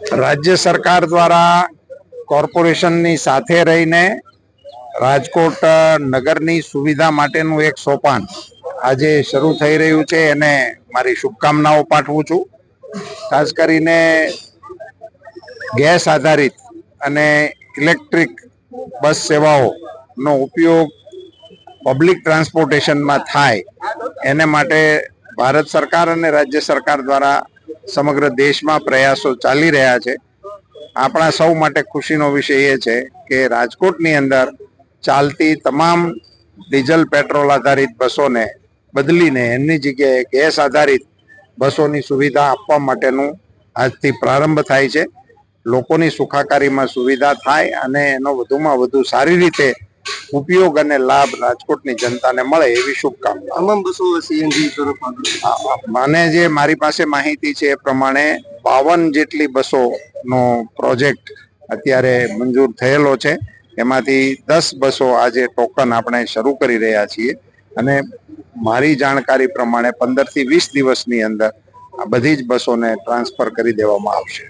રાજ્ય સરકાર દ્વારા કોર્પોરેશનની સાથે રહીને રાજકોટ નગરની સુવિધા માટેનું એક સોપાન આજે શરૂ થઈ રહ્યું છે. એને મારી શુભકામનાઓ પાઠવું છું. ખાસ કરીને ગેસ આધારિત અને ઇલેક્ટ્રિક બસ સેવાઓનો ઉપયોગ પબ્લિક ટ્રાન્સપોર્ટેશનમાં થાય. એને માટે ભારત સરકાર અને રાજ્ય સરકાર દ્વારા સમગ્ર દેશમાં પ્રયાસો ચાલી રહ્યા છે. આપણા સૌ માટે ખુશીનો વિષય એ છે કે રાજકોટની અંદર ચાલતી તમામ ડીઝલ પેટ્રોલ આધારિત બસોને બદલીને એમની જગ્યાએ ગેસ આધારિત બસોની સુવિધા આપવા માટેનું આજથી પ્રારંભ થાય છે. લોકોની સુખાકારીમાં સુવિધા થાય અને એનો વધુમાં વધુ સારી રીતે ઉપયોગ અને લાભ રાજકોટની જનતાને મળે એવી શુભકામના. તમામ બસો સીએનજી મને જે મારી પાસે માહિતી છે એ પ્રમાણે બાવન જેટલી બસોનો પ્રોજેક્ટ અત્યારે મંજૂર થયેલો છે. એમાંથી દસ બસો આજે ટોકન આપણે શરૂ કરી રહ્યા છીએ. અને મારી જાણકારી પ્રમાણે પંદરથી વીસ દિવસની અંદર આ બધી જ બસોને ટ્રાન્સફર કરી દેવામાં આવશે.